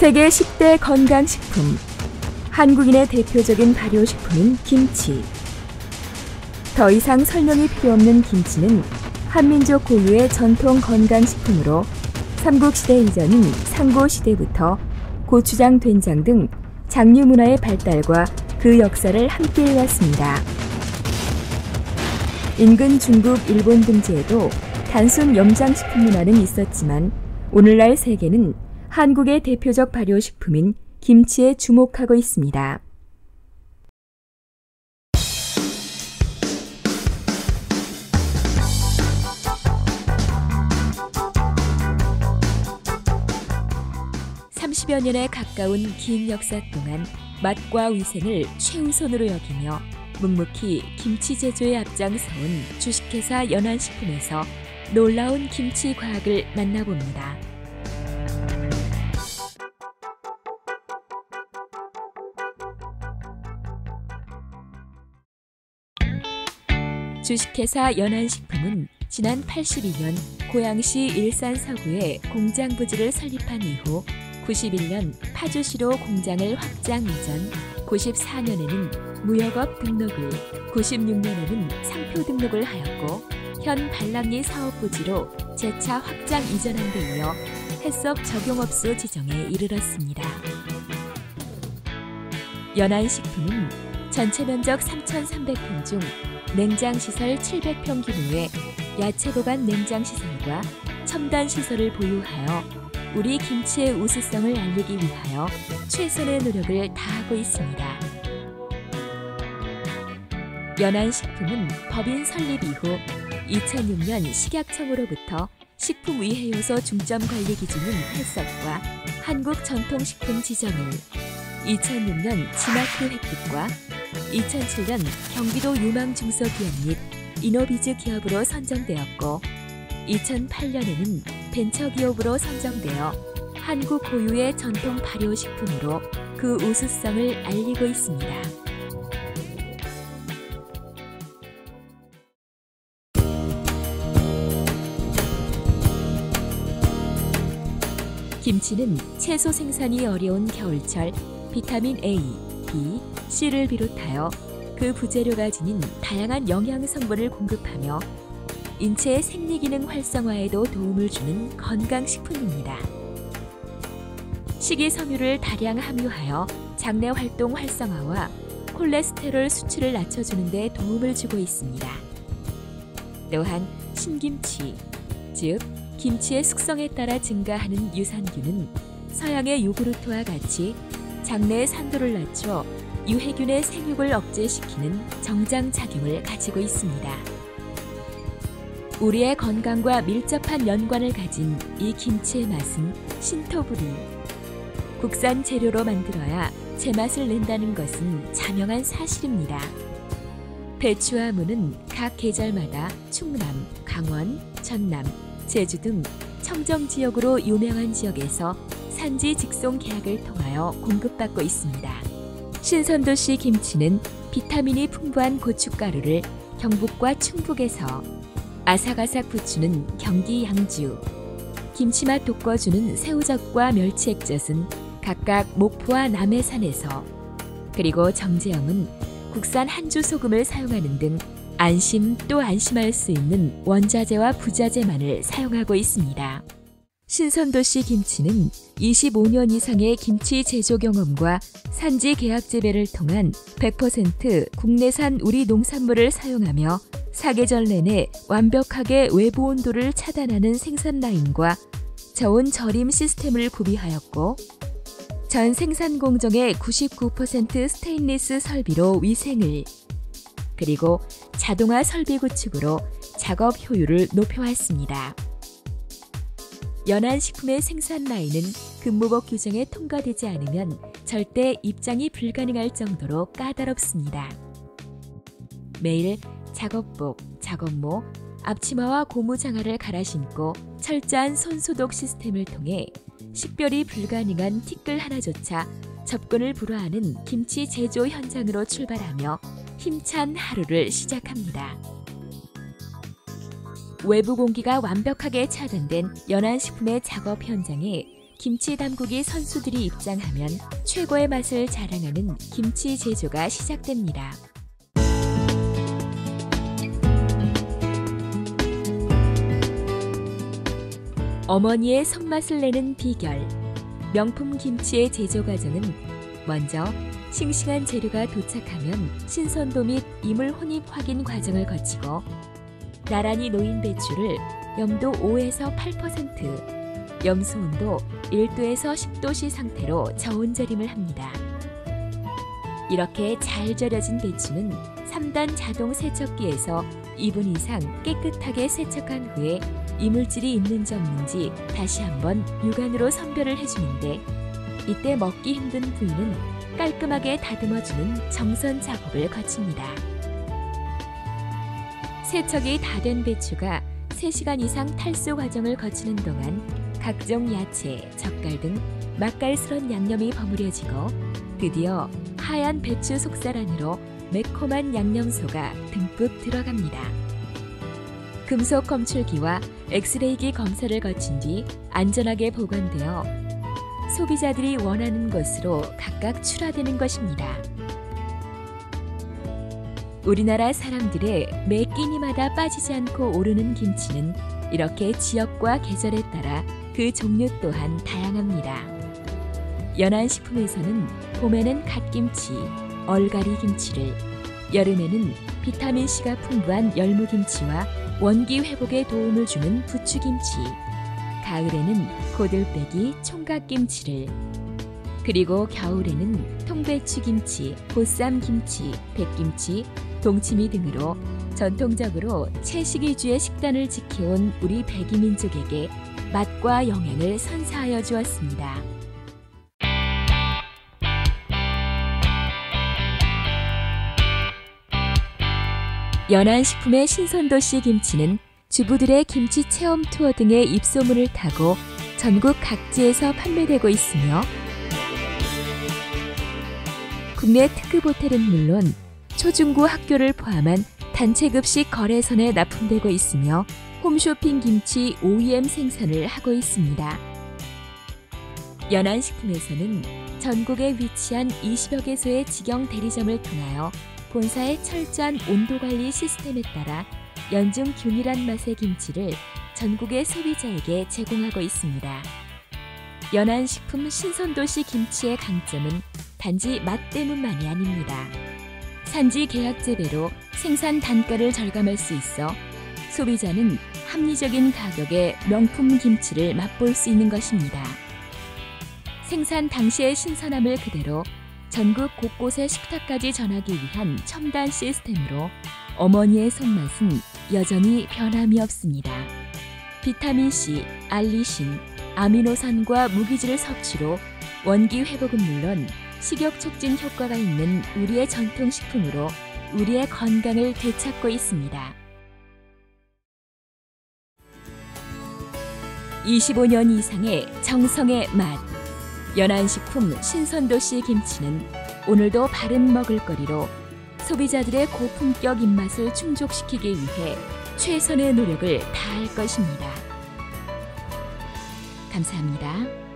세계 10대 건강식품. 한국인의 대표적인 발효식품인 김치. 더 이상 설명이 필요 없는 김치는 한민족 고유의 전통 건강식품으로 삼국시대 이전인 상고시대부터 고추장, 된장 등 장류 문화의 발달과 그 역사를 함께 해왔습니다. 인근 중국, 일본 등지에도 단순 염장식품 문화는 있었지만 오늘날 세계는 한국의 대표적 발효식품인 김치에 주목하고 있습니다. (30여) 년에 가까운 긴 역사 동안 맛과 위생을 최우선으로 여기며 묵묵히 김치 제조에 앞장서온 주식회사 연한식품에서 놀라운 김치 과학을 만나봅니다. 주식회사 연한식품은 지난 82년 고양시 일산 서구에 공장 부지를 설립한 이후 91년 파주시로 공장을 확장 이전, 94년에는 무역업 등록을, 96년에는 상표 등록을 하였고 현 발랑리 사업 부지로 재차 확장 이전한 데 이어 해썹 적용업소 지정에 이르렀습니다. 연안식품은 전체 면적 3,300평 중 냉장 시설 700평 규모의 야채 보관 냉장 시설과 첨단 시설을 보유하여 우리 김치의 우수성을 알리기 위하여 최선의 노력을 다하고 있습니다. 연안식품은 법인 설립 이후 2006년 식약청으로부터 식품위해요소 중점관리 기준인 해석과 한국전통식품 지정을 2006년 지마크 획득과 2007년 경기도 유망중소기업 및 이노비즈 기업으로 선정되었고 2008년에는 벤처기업으로 선정되어 한국 고유의 전통 발효식품으로 그 우수성을 알리고 있습니다. 김치는 채소 생산이 어려운 겨울철 비타민 A, B, C를 비롯하여 그 부재료가 지닌 다양한 영양 성분을 공급하며 인체의 생리 기능 활성화에도 도움을 주는 건강식품입니다. 식이섬유를 다량 함유하여 장내 활동 활성화와 콜레스테롤 수치를 낮춰주는 데 도움을 주고 있습니다. 또한 신김치, 즉 김치의 숙성에 따라 증가하는 유산균은 서양의 요구르트와 같이 장내의 산도를 낮춰 유해균의 생육을 억제시키는 정장 작용을 가지고 있습니다. 우리의 건강과 밀접한 연관을 가진 이 김치의 맛은 신토부리. 국산 재료로 만들어야 제맛을 낸다는 것은 자명한 사실입니다. 배추와 무는 각 계절마다 충남, 강원, 전남, 제주 등 청정 지역으로 유명한 지역에서 산지 직송 계약을 통하여 공급받고 있습니다. 신선도시 김치는 비타민이 풍부한 고춧가루를 경북과 충북에서 아삭아삭 부추는 경기 양주, 김치맛 돋궈주는 새우젓과 멸치 액젓은 각각 목포와 남해산에서 그리고 정제염은 국산 한주 소금을 사용하는 등 안심 또 안심할 수 있는 원자재와 부자재만을 사용하고 있습니다. 신선도시 김치는 25년 이상의 김치 제조 경험과 산지 계약 재배를 통한 100% 국내산 우리 농산물을 사용하며 사계절 내내 완벽하게 외부 온도를 차단하는 생산 라인과 저온 절임 시스템을 구비하였고 전 생산 공정의 99% 스테인리스 설비로 위생을 그리고 자동화 설비 구축으로 작업 효율을 높여왔습니다. 연안식품의 생산 라인은 근무복 규정에 통과되지 않으면 절대 입장이 불가능할 정도로 까다롭습니다. 매일 작업복, 작업모, 앞치마와 고무장화를 갈아 신고 철저한 손소독 시스템을 통해 식별이 불가능한 티끌 하나조차 접근을 불허하는 김치 제조 현장으로 출발하며 힘찬 하루를 시작합니다. 외부 공기가 완벽하게 차단된 연안식품의 작업 현장에 김치 담그기 선수들이 입장하면 최고의 맛을 자랑하는 김치 제조가 시작됩니다. 어머니의 손맛을 내는 비결. 명품 김치의 제조 과정은 먼저 싱싱한 재료가 도착하면 신선도 및 이물 혼입 확인 과정을 거치고 나란히 놓인 배추를 염도 5에서 8%, 염수 온도 1도에서 10도씨 상태로 저온 절임을 합니다. 이렇게 잘 절여진 배추는 3단 자동 세척기에서 2분 이상 깨끗하게 세척한 후에 이물질이 있는지 없는지 다시 한번 육안으로 선별을 해주는데 이때 먹기 힘든 부위는 깔끔하게 다듬어주는 정선 작업을 거칩니다. 세척이 다 된 배추가 3시간 이상 탈수 과정을 거치는 동안 각종 야채, 젓갈 등 맛깔스런 양념이 버무려지고 드디어 하얀 배추 속살 안으로 매콤한 양념소가 듬뿍 들어갑니다. 금속 검출기와 엑스레이기 검사를 거친 뒤 안전하게 보관되어 소비자들이 원하는 것으로 각각 출하되는 것입니다. 우리나라 사람들의 매 끼니마다 빠지지 않고 오르는 김치는 이렇게 지역과 계절에 따라 그 종류 또한 다양합니다. 연안식품에서는 봄에는 갓김치, 얼갈이 김치를, 여름에는 비타민C가 풍부한 열무김치와 원기 회복에 도움을 주는 부추김치, 가을에는 고들빼기 총각김치를, 그리고 겨울에는 통배추김치, 보쌈김치, 백김치, 동치미 등으로 전통적으로 채식 위주의 식단을 지켜온 우리 백이 민족에게 맛과 영양을 선사하여 주었습니다. 연안식품의 신선도시 김치는 주부들의 김치 체험 투어 등의 입소문을 타고 전국 각지에서 판매되고 있으며 국내 특급 호텔은 물론 초중고 학교를 포함한 단체급식 거래선에 납품되고 있으며 홈쇼핑 김치 OEM 생산을 하고 있습니다. 연안식품에서는 전국에 위치한 20여 개소의 직영 대리점을 통하여 본사의 철저한 온도 관리 시스템에 따라 연중 균일한 맛의 김치를 전국의 소비자에게 제공하고 있습니다. 연안식품 신선도시 김치의 강점은 단지 맛 때문만이 아닙니다. 산지 계약 재배로 생산 단가를 절감할 수 있어 소비자는 합리적인 가격의 명품 김치를 맛볼 수 있는 것입니다. 생산 당시의 신선함을 그대로 전국 곳곳의 식탁까지 전하기 위한 첨단 시스템으로 어머니의 손맛은 여전히 변함이 없습니다. 비타민C, 알리신, 아미노산과 무기질 섭취로 원기 회복은 물론 식욕 촉진 효과가 있는 우리의 전통식품으로 우리의 건강을 되찾고 있습니다. 25년 이상의 정성의 맛. 연안식품 신선도시 김치는 오늘도 바른 먹을거리로 소비자들의 고품격 입맛을 충족시키기 위해 최선의 노력을 다할 것입니다. 감사합니다.